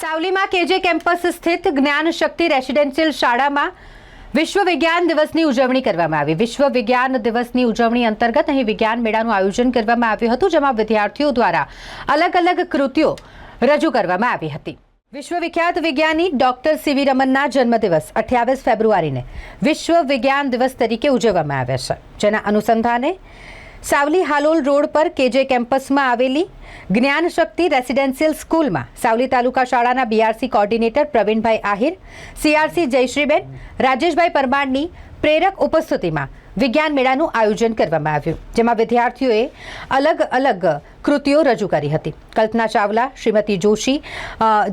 સાવલીમાં કેજે કેમ્પસ સ્થિત જ્ઞાન શક્તિ રેસિડેન્શિયલ શાળામાં વિશ્વ વિજ્ઞાન દિવસની ઉજવણી કરવામાં આવી. વિશ્વ વિજ્ઞાન દિવસની ઉજવણી અંતર્ગત અહીં વિજ્ઞાન મેળાનું આયોજન કરવામાં આવ્યું હતું, જેમાં વિદ્યાર્થીઓ દ્વારા અલગ અલગ કૃતિઓ રજૂ કરવામાં આવી હતી. વિશ્વ વિખ્યાત વિજ્ઞાની ડોક્ટર સીવી રમનના જન્મદિવસ, અઠ્યાવીસ ફેબ્રુઆરીને વિશ્વ વિજ્ઞાન દિવસ તરીકે ઉજવવામાં આવ્યા છે, જેના અનુસંધાને સાવલી હાલોલ રોડ પર કેજે કેમ્પસમાં આવેલી જ્ઞાન શક્તિ રેસિડેન્શિયલ સ્કૂલમાં સાવલી તાલુકા શાળાના BRC coordinator Pravinbhai Ahir CRC Jayshreeben, Rajeshbhai પરમારની પ્રેરક ઉપસ્થિતિમાં વિજ્ઞાન મેળાનું આયોજન કરવામાં આવ્યું, જેમાં વિદ્યાર્થીઓએ અલગ અલગ કૃતિઓ રજૂ કરી હતી. કલ્પના ચાવલા, શ્રીમતી જોશી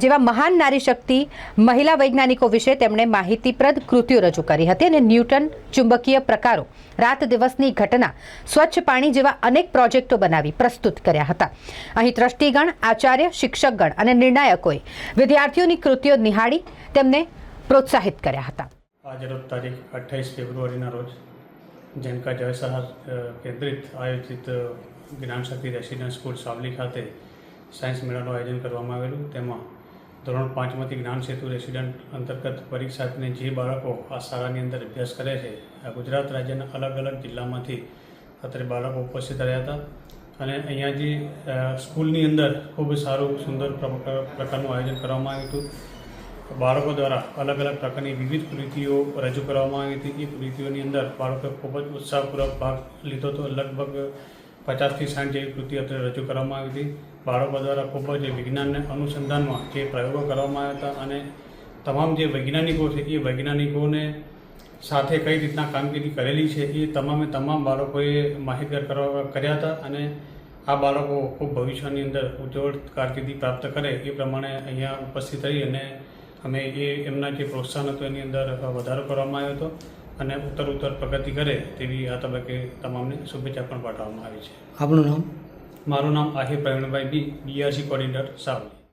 જેવા મહાન નારી શક્તિ મહિલા વૈજ્ઞાનિકો વિશે તેમણે માહિતીપ્રદ કૃતિઓ રજૂ કરી હતી અને ન્યૂટન ચુંબકીય પ્રકારો, રાત દિવસની ઘટના, સ્વચ્છ પાણી જેવા અનેક પ્રોજેક્ટો બનાવી પ્રસ્તુત કર્યા હતા. અહીં ટ્રસ્ટીગણ, આચાર્ય, શિક્ષકગણ અને નિર્ણાયકોએ વિદ્યાર્થીઓની કૃતિઓ નિહાળી તેમને પ્રોત્સાહિત કર્યા હતા. આજરોજ તારીખ અઠ્ઠાવીસ ફેબ્રુઆરીના રોજ જનકા જયસાહ કેન્દ્રિત આયોજિત જ્ઞાનશક્તિ જ્ઞાન રેસિડેન્સ સ્કૂલ સાવલી ખાતે સાયન્સ મેળાનું આયોજન કરવામાં આવેલું. તેમાં ધોરણ પાંચમાંથી જ્ઞાન સેતુ રેસિડન્ટ અંતર્ગત પરીક્ષાર્થીને જે બાળકો આ શાળાની અંદર અભ્યાસ કરે છે, આ ગુજરાત રાજ્યના અલગ અલગ જિલ્લામાંથી અત્યારે બાળકો ઉપસ્થિત રહ્યા હતા. અને અહીંયા જે સ્કૂલની અંદર ખૂબ સારું, સુંદર પ્ર- પ્રકારનું આયોજન કરવામાં આવ્યું હતું. બાળકો દ્વારા અલગ અલગ પ્રકારની વિવિધ કૃતિઓ રજૂ કરવામાં આવી હતી. એ કૃતિઓની અંદર બાળકોએ ખૂબ જ ઉત્સાહપૂર્વક ભાગ લીધો હતો. લગભગ પચાસથી સાઠ જેવી કૃતિ અત્યારે રજૂ કરવામાં આવી હતી. બાળકો દ્વારા ખૂબ જ વિજ્ઞાનને અનુસંધાનમાં જે પ્રયોગો કરવામાં આવ્યા હતા અને તમામ જે વૈજ્ઞાનિકો છે, એ વૈજ્ઞાનિકોને સાથે કઈ રીતના કામગીરી કરેલી છે, એ તમામે તમામ બાળકોએ માહિતગાર કરવા કર્યા હતા અને આ બાળકો ખૂબ ભવિષ્યની અંદર ઉજ્જવળ કારકિર્દી પ્રાપ્ત કરે એ પ્રમાણે અહીંયા ઉપસ્થિત રહી અને અમે એ એમના જે પ્રોત્સાહન હતું એની અંદર વધારો કરવામાં આવ્યો હતો અને ઉત્તર ઉત્તર પ્રગતિ કરે તેવી આ તબક્કે તમામને શુભેચ્છા પણ પાઠવવામાં આવી છે. આપનું નામ? મારું નામ Ahir Pravinbhai B BRC coordinator Savli.